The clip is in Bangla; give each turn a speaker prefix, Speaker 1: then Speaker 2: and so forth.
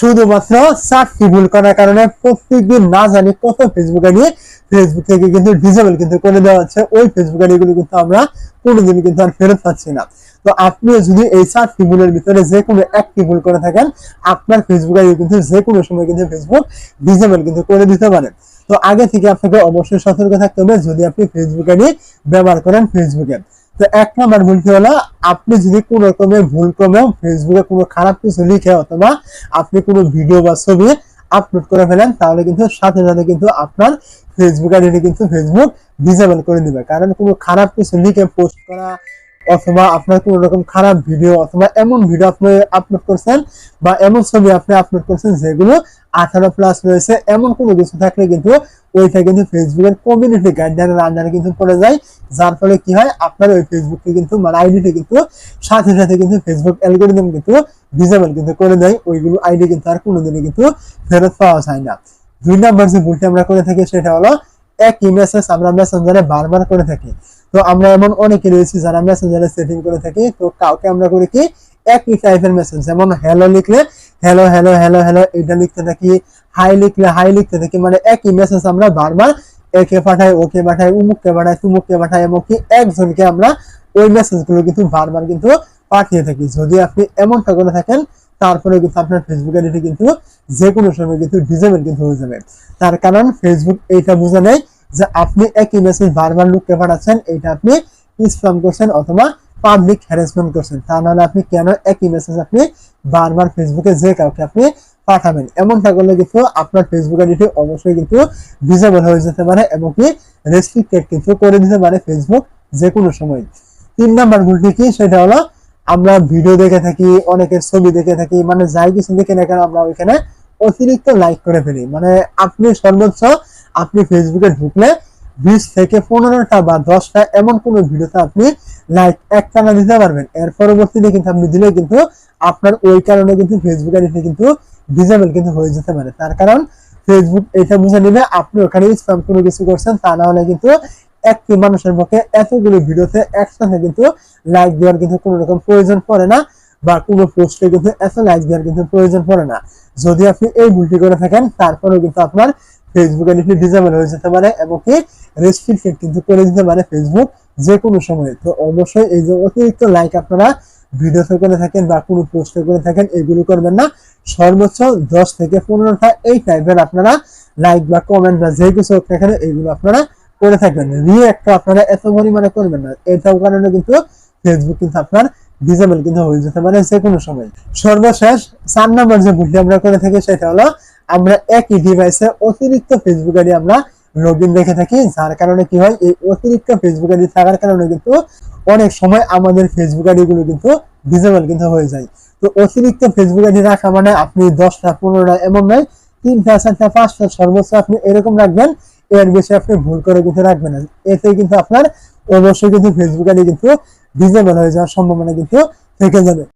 Speaker 1: শুধুমাত্র চারটি ভুল করার কারণে প্রত্যেকদিন না জানি কত ফেসবুক আইডি ফেসবুক থেকে কিন্তু ডিসেবল কিন্তু করে দেওয়া হচ্ছে। ওই ফেসবুক আইডি গুলো কিন্তু আমরা কোনোদিন কিন্তু আর ফেরত পাচ্ছি না। তো আপনিও যদি এই চারটি ভুলের ভিতরে যে কোনো একটি ভুল করে থাকেন, আপনার ফেসবুক আইডি কিন্তু যে কোনো সময় কিন্তু ফেসবুক ডিসেবল কিন্তু করে দিতে পারেন তো আগে থেকে আপনাকে অবশ্যই সতর্ক থাকতে হবে যদি আপনি ফেসবুক আইডি ব্যবহার করেন ফেসবুকে তো এক নম্বর ভুলটি হলো? আপনি যদি কোনো রকমের ভুল ক্রমে ফেসবুকে কোনো খারাপ কিছু লিখে অথবা আপনি কোনো ভিডিও বা ছবি আপলোড করে ফেলেন, তাহলে কিন্তু সাথে সাথে কিন্তু আপনার ফেসবুক আইডিটি কিন্তু ফেসবুক ডিসেবল করে দিবে। কারণ কোনো খারাপ কিছু লিখে পোস্ট করা অথবা আপনার কোনো রকম খারাপ ভিডিও অথবা এমন ভিডিও আপনি আপলোড করছেন বা এমন ছবি আপনি আপলোড করছেন যেগুলো আঠারো প্লাস রয়েছে, এমন কোনো কিছু থাকলে কিন্তু ওইটা কিন্তু ফেসবুকের কমিউনিটি গাইডলাইনের আন্ডারে কিন্তু পড়ে যায়। যার ফলে কি হয়? আপনার ওই ফেসবুককে কিন্তু মানে আইডিটা কিন্তু, সাথে সাথে কিন্তু ফেসবুক অ্যালগোরিদম কিন্তু ডিসেবল কিন্তু করে দেয়। ওইগুলো আইডি কিন্তু আর কোনোদিনই কিন্তু ফেরত পাওয়া যায় না। দুই নাম্বার যে ভুলটি আমরা করে থাকি সেটা হলো এক মেসেজ আমরা মেসেঞ্জারে বারবার করে থাকি। তো আমরা এমন অনেকে রয়েছি যারা মেসেঞ্জারে সেটিং করে থাকি। তো কাউকে আমরা করি কি? একই টাইপের মেসেজ যেমন হ্যালো লিখলে হ্যালো হ্যালো হ্যালো হ্যালো এটা লিখতে থাকি। হাই লিখলে হাই লিখতে থাকি মানে একই মেসেজ আমরা বারবার একে পাঠাই, ওকে পাঠাই, উমুককে পাঠাই, তুমুককে পাঠাই, এমনকি একজনকে আমরা ওই মেসেজগুলো কিন্তু বারবার কিন্তু পাঠিয়ে থাকি। যদি আপনি এমনটা করে থাকেন, তারপরে কিন্তু আপনার ফেসবুক আইডিটি কিন্তু যে কোনো সময় কিন্তু ডিজেবল কিন্তু হয়ে যাবে। তার কারণ ফেসবুক এইটা বুঝে নেয় যে আপনি একই মেসেজ বারবার লোককে পাঠাচ্ছেন এটা আপনি স্প্যাম করছেন অথবা পাবলিক হ্যারাসমেন্ট করছেন। তা নাহলে আপনি কেন একই মেসেজ আপনি বারবার ফেসবুকে যে কাউকে আপনি পাঠাবেন? এমনটা করলে কিন্তু আপনার ফেসবুক আইডিটি অবশ্যই কিন্তু ডিসেবল হয়ে যেতে পারে এমনকি রেস্ট্রিক্টেড কিন্তু করে দিতে পারে ফেসবুক যে কোনো সময়। তিন নাম্বার ভুলটি কি? সেটা হলো আমরা ভিডিও দেখে থাকি, অনেকের ছবি দেখে থাকি মানে যাই কিছু দেখে না কেন আমরা ওইখানে অতিরিক্ত লাইক করে ফেলি। মানে আপনি সর্বোচ্চ আপনি ফেসবুকে ঢুকলে বিশ থেকে পনেরোটা বা দশটা এমন কোন ভিডিওতে আপনি লাইক একটানা দিতে পারবেন। এর পরবর্তীতে কিন্তু আপনি দিলে কিন্তু আপনার ওই কারণে কিন্তু ফেসবুক আইডিতে কিন্তু ডিজেবল কিন্তু হয়ে যেতে পারে। তার কারণ ফেসবুক এটা বুঝে নিবে, আপনি ওখানে স্প্যাম কোনো কিছু করছেন, তা না হলে কিন্তু একটি মানুষের পক্ষে এতগুলো ভিডিওতে একসাথে কিন্তু লাইক দেওয়ার কিন্তু কোনো রকম প্রয়োজন পড়ে না বা কোনো পোস্টে কিন্তু এত লাইক দেওয়ার কিন্তু প্রয়োজন পড়ে না। যদি আপনি এই ভুলটি করে থাকেন, তারপরেও কিন্তু আপনার ফেসবুক আইডিটি ডিজেবল হয়ে যেতে পারে, এবং কি রেস্ট্রিক্টেড কিন্তু করে দিতে পারে ফেসবুক যে কোনো সময়। তো অবশ্যই এই যে অতিরিক্ত লাইক আপনারা ভিডিওতে করে থাকেন বা কোনো পোস্টে করে থাকেন, এগুলো করবেন না। সর্বোচ্চ দশ থেকে পনেরোটা এই টাইপের আপনারা লাইক বা কমেন্ট বা যে কিছু হোক না কেন, এগুলো আপনারা করে থাকবেন। রিয়েক্ট আপনারা এত পরিমাণে করবেন না। এটাও কারণে কিন্তু ফেসবুক কিন্তু আপনার ডিজেবল কিন্তু হয়ে যেতে পারে যে কোনো সময়। সর্বশেষ চার নম্বর যে ভুলটি আমরা করে থাকি, সেটা হলো আমরা একই ডিভাইসে অতিরিক্ত ফেসবুক আইডি আমরা লগ ইন রেখে থাকি। যার কারণে কি হয়, এই অতিরিক্ত ফেসবুক আইডি থাকার কারণে কিন্তু অনেক সময় আমাদের ফেসবুক আইডি গুলো কিন্তু ডিজেবল কিন্তু হয়ে যায়। তো অতিরিক্ত ফেসবুক আইডি রাখা মানে আপনি দশটা, পনেরোটা এমন নয়, তিনটা, চারটা, পাঁচটা সর্বোচ্চ আপনি এরকম রাখবেন, এর বেশি আপনি ভুল করে কিন্তু রাখবেন না। এতে কিন্তু আপনার অবশ্যই কিন্তু ফেসবুক আইডি কিন্তু ডিজেবল হয়ে যাওয়ার সম্ভাবনা কিন্তু থেকে যাবে।